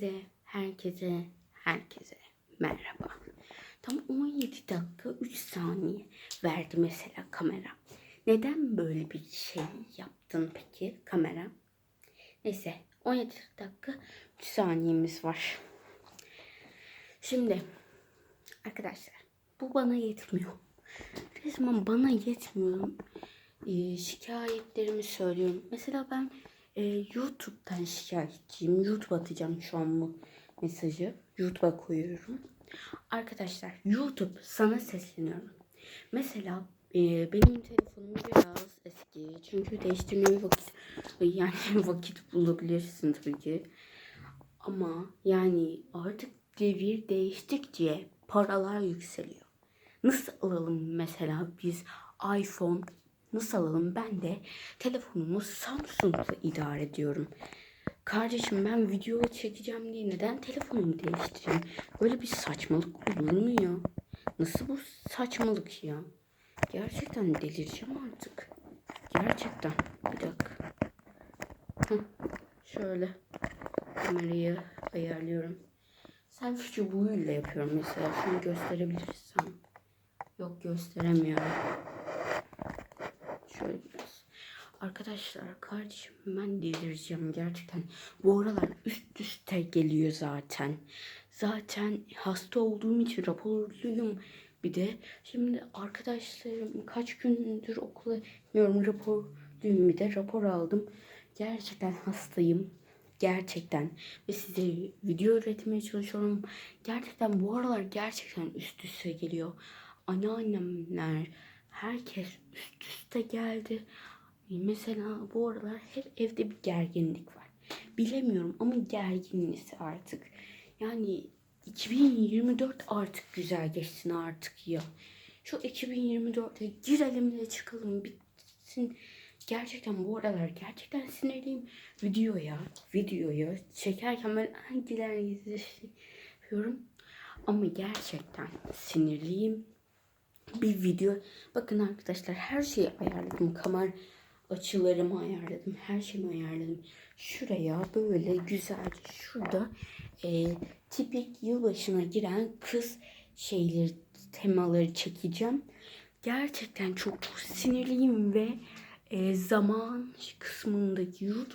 Herkese, herkese, herkese merhaba. Tam 17 dakika 3 saniye verdi mesela kamera. Neden böyle bir şey yaptın peki kamera? Neyse 17 dakika 3 saniyemiz var. Şimdi arkadaşlar bu bana yetmiyor. Resmen bana yetmiyor. Ee, şikayetlerimi söylüyorum. Mesela ben e, YouTube'dan şikayetçiyim. YouTube atacağım şu an bu mesajı. YouTube'a koyuyorum. Arkadaşlar YouTube sana sesleniyorum. Mesela e, benim telefonum biraz eski. Çünkü değiştirmeye vakit yani vakit bulabilirsin tabii ki. Ama yani artık devir değiştikçe paralar yükseliyor. Nasıl alalım mesela biz iPhone nasıl alalım? Ben de telefonumu Samsung'la idare ediyorum. Kardeşim ben video çekeceğim diye neden telefonumu değiştireyim? Böyle bir saçmalık olur mu ya? Nasıl bu saçmalık ya? Gerçekten delireceğim artık. Gerçekten. Bir dakika. Heh, şöyle kamerayı ayarlıyorum. Selfie çubuğuyla yapıyorum mesela. Şunu gösterebilirsem. Yok gösteremiyorum. Şöyle. Arkadaşlar kardeşim ben delireceğim gerçekten. Bu aralar üst üste geliyor zaten. Zaten hasta olduğum için raporluyum. Bir de şimdi arkadaşlarım kaç gündür okula gitmiyorum raporluyum bir de rapor aldım. Gerçekten hastayım. Gerçekten ve size video üretmeye çalışıyorum. Gerçekten bu aralar gerçekten üst üste geliyor. Anneannemler herkes üst üste geldi. Mesela bu aralar hep evde bir gerginlik var. Bilemiyorum ama gerginliği artık. Yani 2024 artık güzel geçsin artık ya. Şu 2024'e girelim de çıkalım bitsin. Gerçekten bu aralar gerçekten sinirliyim. Videoya, videoya çekerken ben hangilerini yapıyorum. Ama gerçekten sinirliyim. Bir video. Bakın arkadaşlar her şeyi ayarladım. Kamera açılarımı ayarladım. Her şeyimi ayarladım. Şuraya böyle güzelce şurada e, tipik yılbaşına giren kız şeyleri temaları çekeceğim. Gerçekten çok sinirliyim ve e, zaman kısmındaki YouTube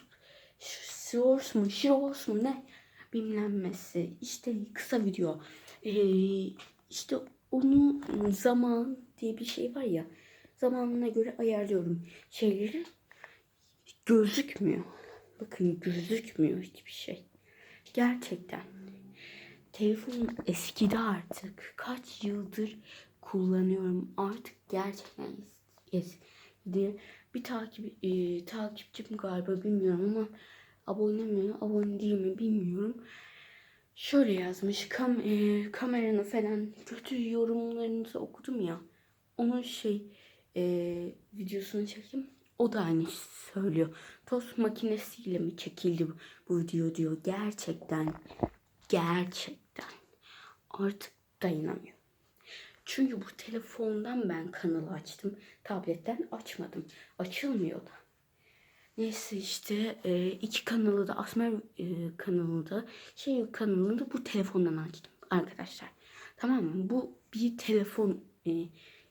Shorts mu Shorts mu ne bilmemesi işte kısa video e, işte onun zaman diye bir şey var ya zamanına göre ayarlıyorum şeyleri gözükmüyor. Bakın gözükmüyor hiçbir şey. Gerçekten. Telefon eskidi artık. Kaç yıldır kullanıyorum. Artık gerçekten eskidi. Bir takip e, takipçim galiba bilmiyorum ama abone mi abone değil mi bilmiyorum. Şöyle yazmış kam e, kameranı falan kötü yorumlarınızı okudum ya. Onun şey e, videosunu çekeyim. O da aynı söylüyor. Tost makinesiyle mi çekildi bu, bu video diyor. Gerçekten gerçekten artık dayanamıyorum. Çünkü bu telefondan ben kanalı açtım. Tabletten açmadım. Açılmıyor da. Neyse işte e, iki kanalı da Asmer e, kanalı da şey kanalını da bu telefondan açtım arkadaşlar. Tamam mı? Bu bir telefon e,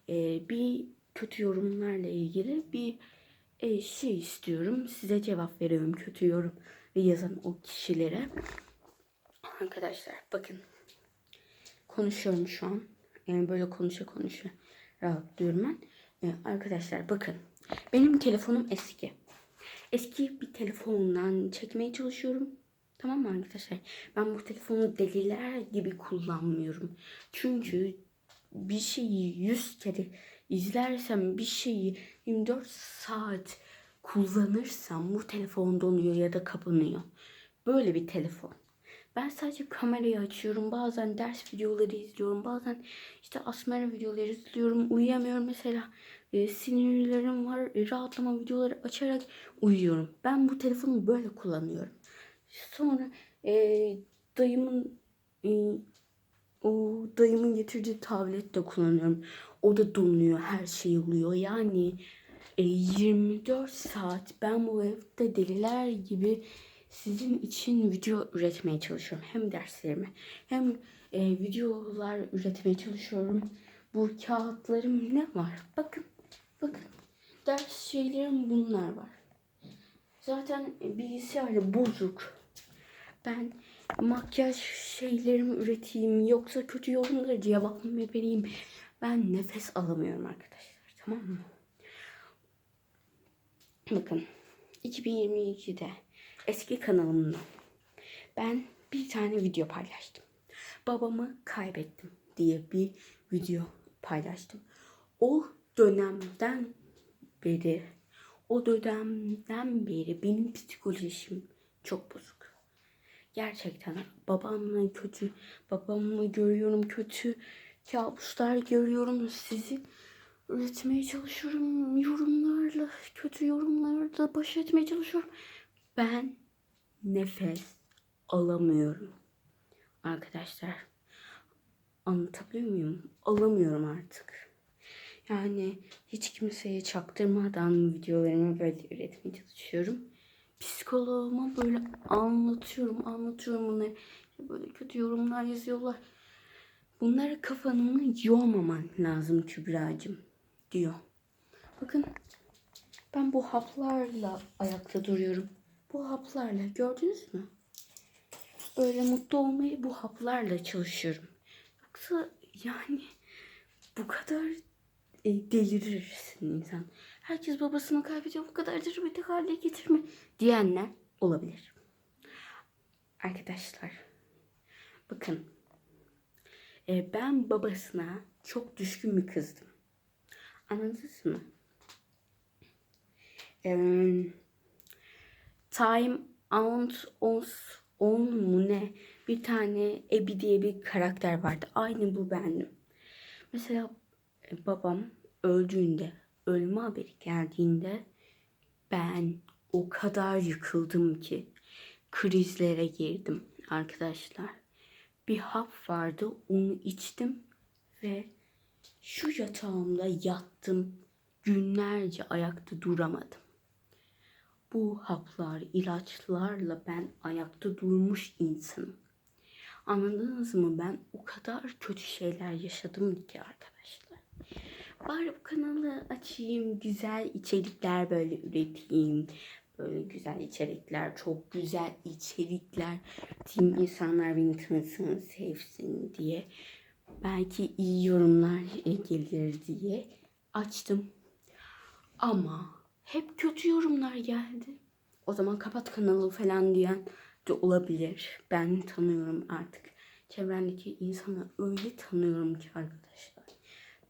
e, bir kötü yorumlarla ilgili bir e, şey istiyorum. Size cevap veriyorum kötü yorum ve yazan o kişilere. Arkadaşlar bakın konuşuyorum şu an. Yani böyle konuşa konuşa rahatlıyorum ben. E, arkadaşlar bakın benim telefonum eski. Eski bir telefondan çekmeye çalışıyorum. Tamam mı arkadaşlar? Ben bu telefonu deliler gibi kullanmıyorum. Çünkü bir şeyi 100 kere izlersem bir şeyi 24 saat kullanırsam bu telefon donuyor ya da kapanıyor. Böyle bir telefon. Ben sadece kamerayı açıyorum. Bazen ders videoları izliyorum. Bazen işte asmer videoları izliyorum. Uyuyamıyorum mesela. E, sinirlerim var. E, rahatlama videoları açarak uyuyorum. Ben bu telefonu böyle kullanıyorum. Sonra e, dayımın e, o dayımın getirdiği tablet de kullanıyorum. O da donuyor. Her şey oluyor. Yani e, 24 saat ben bu evde deliler gibi sizin için video üretmeye çalışıyorum. Hem derslerimi hem e, videolar üretmeye çalışıyorum. Bu kağıtlarım ne var? Bakın, bakın. Ders şeylerim bunlar var. Zaten bilgisayarı bozuk. Ben makyaj şeylerimi üreteyim yoksa kötü yorumlara cevap mı vereyim? Ben nefes alamıyorum arkadaşlar. Tamam mı? Bakın 2022'de eski kanalımda ben bir tane video paylaştım. Babamı kaybettim diye bir video paylaştım. O dönemden beri o dönemden beri benim psikolojim çok bozuk. Gerçekten babamla kötü, babamla görüyorum kötü kabuslar görüyorum sizi üretmeye çalışıyorum yorumlarla, kötü yorumlarla baş etmeye çalışıyorum. Ben nefes alamıyorum. Arkadaşlar anlatabiliyor muyum? Alamıyorum artık. Yani hiç kimseye çaktırmadan videolarımı böyle üretmeye çalışıyorum. Psikoloğuma böyle anlatıyorum, anlatıyorum bunları. Böyle kötü yorumlar yazıyorlar. Bunları kafanı yormaman lazım Kübra'cığım diyor. Bakın ben bu haplarla ayakta duruyorum. Bu haplarla gördünüz mü? Böyle mutlu olmayı bu haplarla çalışıyorum. Yoksa yani bu kadar e, delirirsin insan. Herkes babasını kaybediyor bu kadar dramatik hale getirme diyenler olabilir. Arkadaşlar bakın e, ben babasına çok düşkün bir kızdım. Anladınız mı? E, time out ons on mu ne? Bir tane Ebi diye bir karakter vardı. Aynı bu bendim. Mesela babam öldüğünde, ölme haberi geldiğinde ben o kadar yıkıldım ki krizlere girdim arkadaşlar. Bir hap vardı, onu içtim ve şu yatağımda yattım. Günlerce ayakta duramadım. Bu haplar, ilaçlarla ben ayakta durmuş insanım. Anladınız mı? Ben o kadar kötü şeyler yaşadım ki arkadaşlar. Bari bu kanalı açayım, güzel içerikler böyle üreteyim. Böyle güzel içerikler, çok güzel içerikler. Tüm insanlar beni tanısın, sevsin diye. Belki iyi yorumlar gelir diye açtım. Ama hep kötü yorumlar geldi. O zaman kapat kanalı falan diyen de olabilir. Ben tanıyorum artık. Çevremdeki insanı öyle tanıyorum ki arkadaşlar.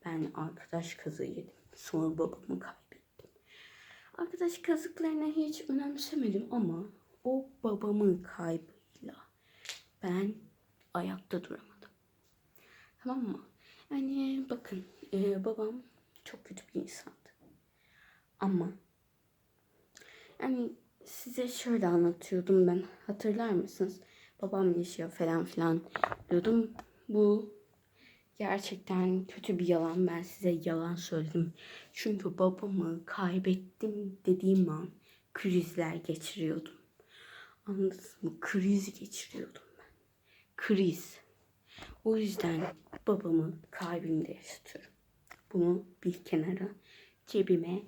Ben arkadaş kazığı yedim. Sonra babamı kaybettim. Arkadaş kazıklarına hiç önemsemedim ama o babamın kaybıyla ben ayakta duramadım. Tamam mı? Yani bakın e, babam çok kötü bir insandı. Ama yani size şöyle anlatıyordum ben. Hatırlar mısınız? Babam yaşıyor falan filan diyordum. Bu gerçekten kötü bir yalan. Ben size yalan söyledim. Çünkü babamı kaybettim dediğim an krizler geçiriyordum. Anladınız mı? Kriz geçiriyordum ben. Kriz. O yüzden babamı kalbimde yaşatıyorum. Bunu bir kenara cebime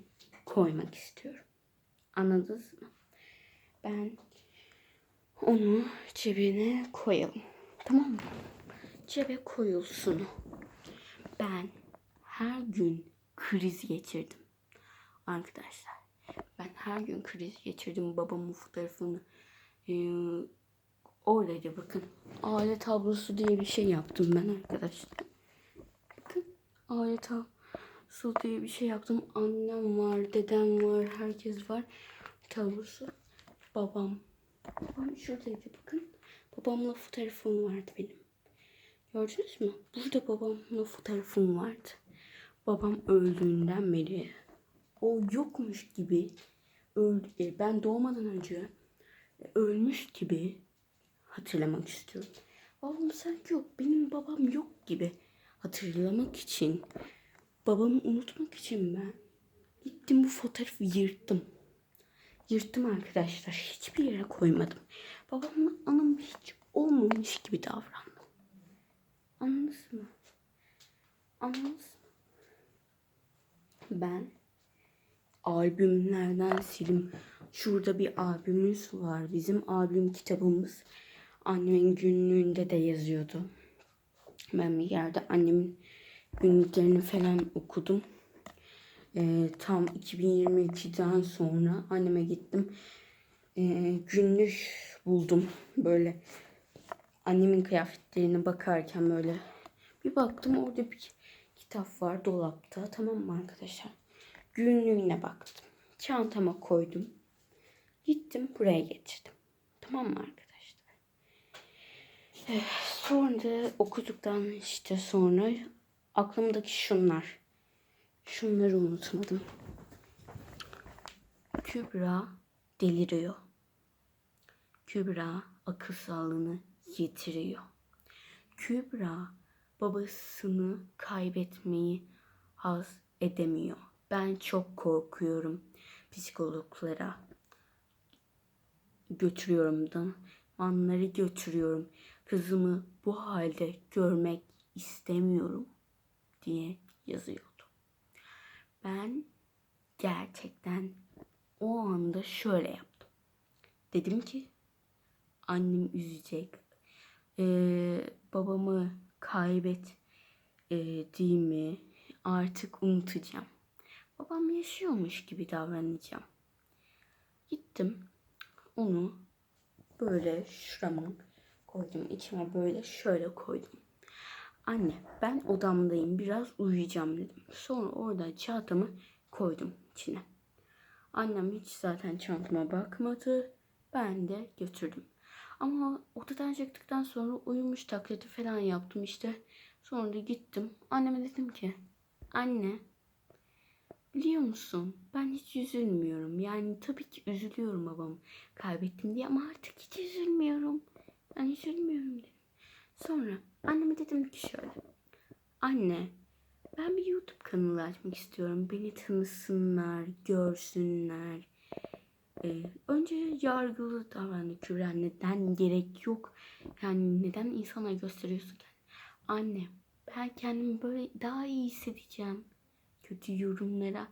koymak istiyorum. Anladınız mı? Ben onu cebine koyalım. Tamam mı? Cebe koyulsun. Ben her gün kriz geçirdim. Arkadaşlar ben her gün kriz geçirdim. Babamın fotoğrafını e, orada bakın. Aile tablosu diye bir şey yaptım ben arkadaşlar. Bakın aile tablosu diye bir şey yaptım. Annem var, dedem var, herkes var. Tablosu. Babam. Babam şuradaydı bakın. Babamla fotoğrafım vardı benim. Gördünüz mü? Burada babamla fotoğrafım vardı. Babam öldüğünden beri o yokmuş gibi öldü. e, Ben doğmadan önce ölmüş gibi hatırlamak istiyorum. Babam sanki yok. Benim babam yok gibi hatırlamak için, babamı unutmak için ben gittim bu fotoğrafı yırttım. yırttım arkadaşlar. Hiçbir yere koymadım. Babamla anam hiç olmamış gibi davrandım. Anladınız mı? Anladınız mı? Ben albümlerden silim. Şurada bir albümümüz var. Bizim albüm kitabımız. Annemin günlüğünde de yazıyordu. Ben bir yerde annemin günlüklerini falan okudum. Ee, tam 2022'den sonra anneme gittim. Ee, günlük buldum. Böyle annemin kıyafetlerine bakarken böyle bir baktım orada bir kitap var dolapta. Tamam mı arkadaşlar? Günlüğüne baktım. Çantama koydum. Gittim buraya getirdim. Tamam mı arkadaşlar? Eh, Sonra da okuduktan işte sonra aklımdaki şunlar. Şunları unutmadım. Kübra deliriyor. Kübra akıl sağlığını yitiriyor. Kübra babasını kaybetmeyi haz edemiyor. Ben çok korkuyorum psikologlara. Götürüyorum da anları götürüyorum. Kızımı bu halde görmek istemiyorum diye yazıyordu. Ben gerçekten o anda şöyle yaptım. Dedim ki annem üzecek. Ee, babamı kaybet mi artık unutacağım. Babam yaşıyormuş gibi davranacağım. Gittim onu böyle şurama koydum. içime böyle şöyle koydum. Anne ben odamdayım biraz uyuyacağım dedim. Sonra orada çantamı koydum içine. Annem hiç zaten çantama bakmadı. Ben de götürdüm. Ama odadan çıktıktan sonra uyumuş taklidi falan yaptım işte. Sonra da gittim. Anneme dedim ki anne biliyor musun ben hiç üzülmüyorum. Yani tabii ki üzülüyorum babamı kaybettim diye ama artık hiç üzülmüyorum. Ben üzülmüyorum dedim. Sonra anneme dedim ki şöyle. Anne ben bir YouTube kanalı açmak istiyorum. Beni tanısınlar, görsünler. Ee, önce yargılı davrandı Kübra. Neden gerek yok? Yani neden insana gösteriyorsun ki? Anne ben kendimi böyle daha iyi hissedeceğim. Kötü yorumlara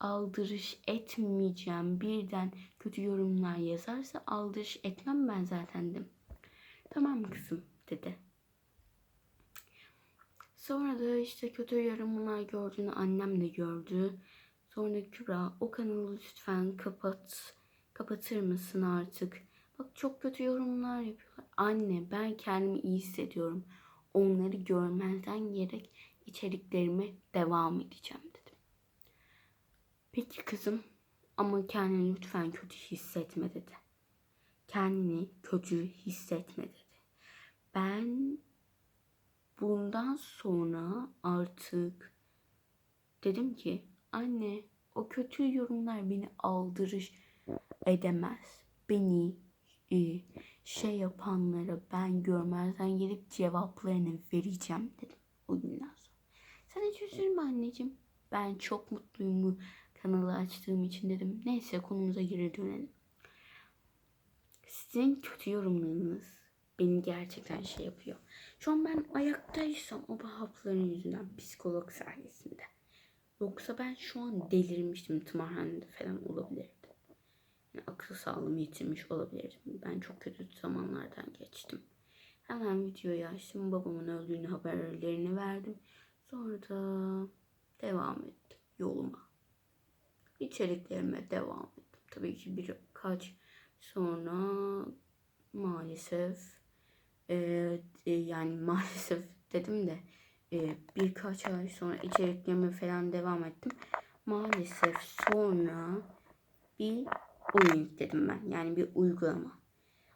aldırış etmeyeceğim. Birden kötü yorumlar yazarsa aldırış etmem ben zaten dedim. Tamam kızım dedi. Sonra da işte kötü yorumlar gördüğünü annem de gördü. Sonra Kübra o kanalı lütfen kapat. Kapatır mısın artık? Bak çok kötü yorumlar yapıyorlar. Anne ben kendimi iyi hissediyorum. Onları görmezden gerek içeriklerime devam edeceğim dedim. Peki kızım ama kendini lütfen kötü hissetme dedi. Kendini kötü hissetme dedi. Ben bundan sonra artık dedim ki anne o kötü yorumlar beni aldırış edemez. Beni e, şey yapanlara ben görmezden gelip cevaplarını vereceğim dedim o günden sonra. Sen hiç üzülme anneciğim. Ben çok mutluyum bu kanalı açtığım için dedim. Neyse konumuza geri dönelim. Sizin kötü yorumlarınız beni gerçekten şey yapıyor. Şu an ben ayaktaysam o hapların yüzünden psikolog sayesinde. Yoksa ben şu an delirmiştim. Tımarhanede falan olabilirdi. Yani akıl sağlığımı yitirmiş olabilirdim. Ben çok kötü zamanlardan geçtim. Hemen videoyu açtım. Babamın öldüğünü haberlerini verdim. Sonra da devam ettim yoluma. İçeriklerime devam ettim. Tabii ki birkaç sonra maalesef e, e, yani maalesef dedim de e, birkaç ay sonra içeriklerime falan devam ettim. Maalesef sonra bir oyun yükledim ben. Yani bir uygulama.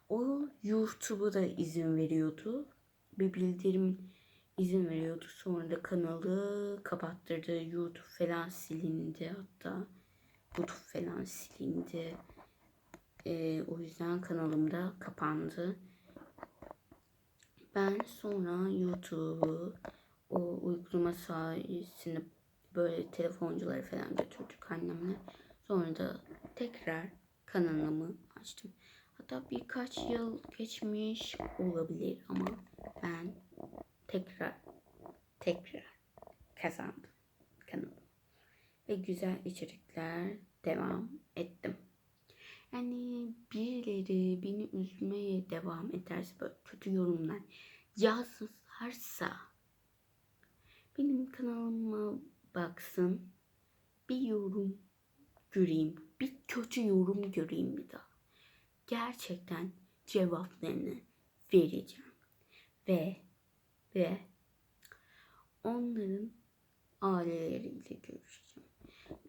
O YouTube'a da izin veriyordu. Bir bildirim izin veriyordu. Sonra da kanalı kapattırdı. YouTube falan silindi hatta. YouTube falan silindi. Ee, o yüzden kanalımda kapandı. Ben sonra YouTube'u o uygulama sayesinde böyle telefoncuları falan götürdük annemle. Sonra da tekrar kanalımı açtım. Hatta birkaç yıl geçmiş olabilir ama ben tekrar tekrar kazandım kanalımı. Ve güzel içerikler devam ettim. Yani birileri beni üzmeye devam ederse böyle kötü yorumlar yazarsa benim kanalıma baksın bir yorum göreyim. Bir kötü yorum göreyim bir daha. Gerçekten cevaplarını vereceğim. Ve ve onların aileleriyle görüşeceğim.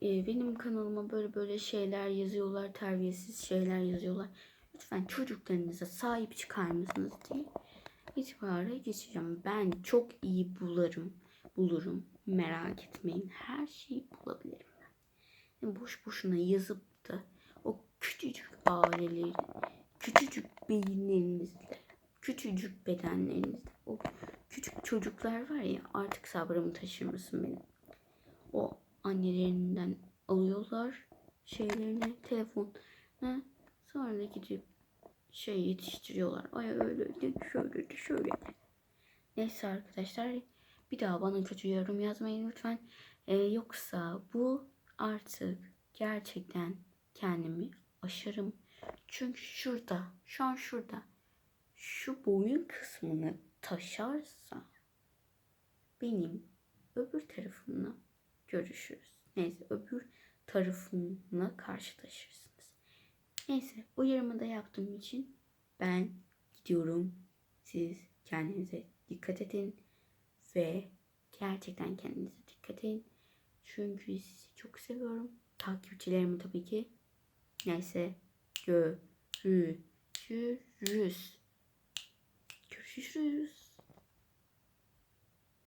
Ee, benim kanalıma böyle böyle şeyler yazıyorlar, terbiyesiz şeyler yazıyorlar. Lütfen çocuklarınıza sahip çıkar mısınız diye itibara geçeceğim. Ben çok iyi bularım, bulurum. Merak etmeyin. Her şeyi bulabilirim boş boşuna yazıp da o küçücük aileleri, küçücük beyinlerinizle, küçücük bedenlerinizle, o küçük çocuklar var ya artık sabrımı taşırmasın benim. O annelerinden alıyorlar şeylerini, telefonuna sonra da gidip şey yetiştiriyorlar. Ay öyle şöyle şöyle. Neyse arkadaşlar bir daha bana kötü yorum yazmayın lütfen. Ee, yoksa bu artık gerçekten kendimi aşarım. Çünkü şurada, şu an şurada şu boyun kısmını taşarsa benim öbür tarafımla görüşürüz. Neyse öbür tarafımla karşılaşırsınız. Neyse uyarımı da yaptığım için ben gidiyorum. Siz kendinize dikkat edin ve gerçekten kendinize dikkat edin. Çünkü sizi çok seviyorum. Takipçilerimi tabii ki. Neyse görüşürüz. Görüşürüz.